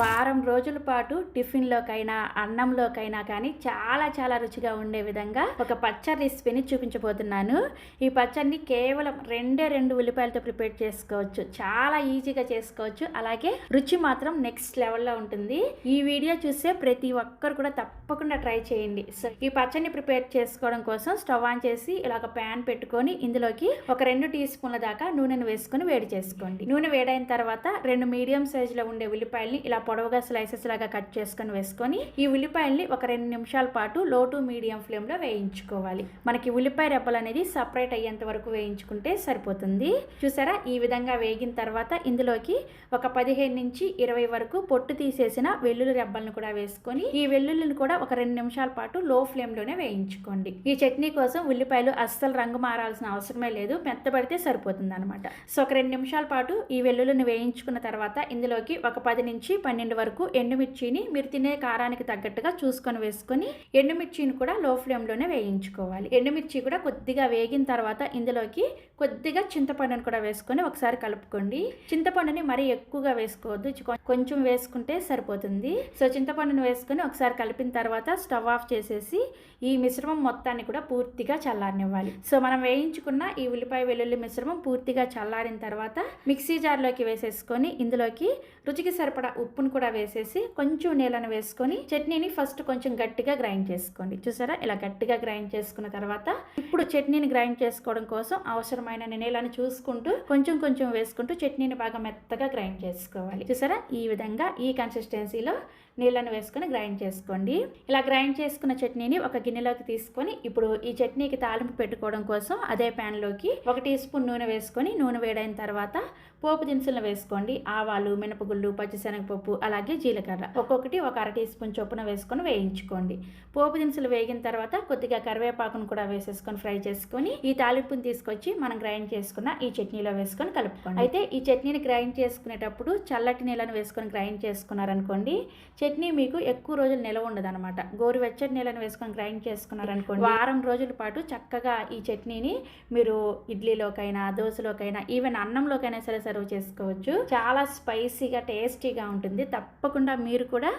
వారం రోజుల పాటు టిఫిన్లోకైనా అన్నంలోకైనా కానీ చాలా చాలా రుచిగా ఉండే విధంగా ఒక పచ్చడి రెసిపీని చూపించబోతున్నాను. ఈ పచ్చడిని కేవలం రెండే రెండు ఉల్లిపాయలతో ప్రిపేర్ చేసుకోవచ్చు. చాలా ఈజీగా చేసుకోవచ్చు. అలాగే రుచి మాత్రం నెక్స్ట్ లెవెల్లో ఉంటుంది. ఈ వీడియో చూస్తే ప్రతి ఒక్కరు కూడా తప్పకుండా ట్రై చేయండి. సో ఈ పచ్చడిని ప్రిపేర్ చేసుకోవడం కోసం స్టవ్ ఆన్ చేసి ఇలా ఒక ప్యాన్ పెట్టుకొని ఇందులోకి ఒక రెండు టీ స్పూన్ల దాకా నూనెను వేసుకొని వేడి చేసుకోండి. నూనె వేడైన తర్వాత రెండు మీడియం సైజులో ఉండే ఉల్లిపాయల్ని ఇలా పొడవుగా స్లైసెస్ లాగా కట్ చేసుకొని వేసుకొని ఈ ఉల్లిపాయల్ని ఒక రెండు నిమిషాల పాటు లో టు మీడియం ఫ్లేమ్లో వేయించుకోవాలి. మనకి ఉల్లిపాయ రెబ్బలు అనేది సపరేట్ అయ్యేంత వరకు వేయించుకుంటే సరిపోతుంది. చూసారా? ఈ విధంగా వేగిన తర్వాత ఇందులోకి ఒక పదిహేను నుంచి ఇరవై వరకు పొట్టు తీసేసిన వెల్లుల్లి రెబ్బలను కూడా వేసుకొని ఈ వెల్లుల్లిని కూడా ఒక రెండు నిమిషాల పాటు లో ఫ్లేమ్లోనే వేయించుకోండి. ఈ చట్నీ కోసం ఉల్లిపాయలు అస్సలు రంగు మారాల్సిన అవసరమే లేదు. మెత్తబడితే సరిపోతుంది అనమాట సో ఒక రెండు నిమిషాల పాటు ఈ వెల్లుల్లిని వేయించుకున్న తర్వాత ఇందులోకి ఒక పది నుంచి పన్నెండు వరకు ఎండుమిర్చిని మీరు తినే కారానికి తగ్గట్టుగా చూసుకొని వేసుకొని ఎండుమిర్చిని కూడా లో ఫ్లేమ్లోనే వేయించుకోవాలి. ఎండుమిర్చి కూడా కొద్దిగా వేగిన తర్వాత ఇందులోకి కొద్దిగా చింతపండుని కూడా వేసుకొని ఒకసారి కలుపుకోండి. చింతపండుని మరీ ఎక్కువగా వేసుకోవద్దు. కొంచెం వేసుకుంటే సరిపోతుంది. సో చింతపండుని వేసుకొని ఒకసారి కలిపిన తర్వాత స్టవ్ ఆఫ్ చేసేసి ఈ మిశ్రమం మొత్తాన్ని కూడా పూర్తిగా చల్లారనివ్వాలి. సో మనం వేయించుకున్న ఈ ఉల్లిపాయ వెల్లుల్లి మిశ్రమం పూర్తిగా చల్లారిన తర్వాత మిక్సీ జార్లోకి వేసేసుకొని ఇందులోకి రుచికి సరిపడా ఉప్పును కూడా వేసేసి కొంచెం నీళ్ళను వేసుకొని చట్నీని ఫస్ట్ కొంచెం గట్టిగా గ్రైండ్ చేసుకోండి. చూసారా? ఇలా గట్టిగా గ్రైండ్ చేసుకున్న తర్వాత ఇప్పుడు చట్నీని గ్రైండ్ చేసుకోవడం కోసం అవసరమైన నీళ్ళని చూసుకుంటూ కొంచెం కొంచెం వేసుకుంటూ చట్నీని బాగా మెత్తగా గ్రైండ్ చేసుకోవాలి. చూసారా? ఈ విధంగా ఈ కన్సిస్టెన్సీలో నీళ్ళను వేసుకొని గ్రైండ్ చేసుకోండి. ఇలా గ్రైండ్ చేసుకున్న చట్నీని ఒక గిన్నెలోకి తీసుకొని ఇప్పుడు ఈ చట్నీకి తాలింపు పెట్టుకోవడం కోసం అదే ప్యాన్లోకి ఒక టీ స్పూన్ నూనె వేసుకొని నూనె వేడైన తర్వాత పోపు దినుసులను వేసుకోండి. ఆవాలు మినపగుళ్ళు పచ్చిశనగపప్పు అలాగే జీలకర్ర. ఒక్కొక్కటి ఒక అర టీ స్పూన్ చొప్పున వేసుకొని వేయించుకోండి. పోపు దినుసులు వేగిన తర్వాత కొద్దిగా కరివేపాకును కూడా వేసేసుకొని ఫ్రై చేసుకొని ఈ తాలింపుని తీసుకొచ్చి మనం గ్రైండ్ చేసుకున్న ఈ చట్నీలో వేసుకొని కలుపుకోండి. అయితే ఈ చట్నీని గ్రైండ్ చేసుకునేటప్పుడు చల్లటి నీళ్ళని వేసుకొని గ్రైండ్ చేసుకున్నారనుకోండి చట్నీ మీకు ఎక్కువ రోజులు నిలవ ఉండదు అనమాట గోరువెచ్చటి నీళ్ళను వేసుకొని గ్రైండ్ చేసుకున్నారనుకోండి వారం రోజుల పాటు చక్కగా ఈ చట్నీని మీరు ఇడ్లీలోకైనా దోశలోకైనా ఈవెన్ అన్నంలోకైనా సరే సర్వ్ చేసుకోవచ్చు. చాలా స్పైసీగా టేస్టీగా ఉంటుంది. ఉంటుంది. తప్పకుండా మీరు కూడా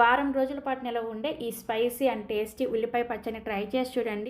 వారం రోజుల పాటు నిలవ ఉండే ఈ స్పైసీ అండ్ టేస్టీ ఉల్లిపాయ పచ్చని ట్రై చేసి చూడండి.